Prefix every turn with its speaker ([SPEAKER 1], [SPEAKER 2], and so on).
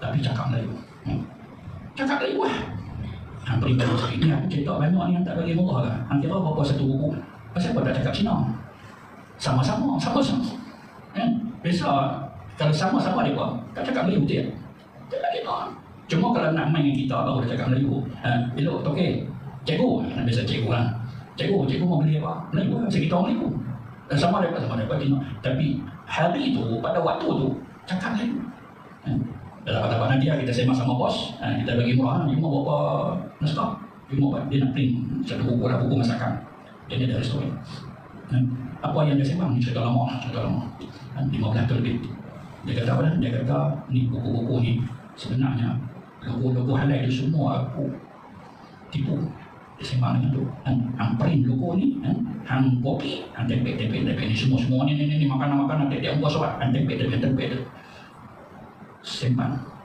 [SPEAKER 1] Tapi cakap Melayu. Hmm. Cakap Melayu lah. Hang perintah sikit ni aku cerita banyak ni yang tak bagi murah lah. Hang kira berapa satu buku. Pasal apa tak cakap Cina? Sama-sama, sama-sama. Eh? Biasa kalau sama-sama dia buat, tak cakap Melayu betul ya? Tak ada kita. Cuma kalau nak main dengan kita baru dia cakap Melayu. Ha, elok, okey. Cikgu, nak biasa cikgu lah. Cikgu, cikgu mau beli apa? Melayu lah, saya orang Melayu. Dan sama dapat sama dapat Cina. Tapi hari tu, pada waktu tu, cakap Melayu. Ha. Dalam kata nanti kita sembang sama bos, ha, kita bagi murah, cuma berapa naskah. Cuma buat dia nak print satu buku lah, buku masakan. Jadi ada restoran. Apa yang dia sembang? Cerita lama, cerita lama. Ha, 15 tu lebih. Dia kata apa? Dia kata ni buku-buku ni sebenarnya logo-logo halal itu semua aku tipu. Dia sembang dengan tu. Han, hang print logo ni, han, hang copy, hang tempel ni semua-semua ni, ni, ni, makanan-makanan, dia dia buat sobat, hang tempel, tempel, tempel. Sembang.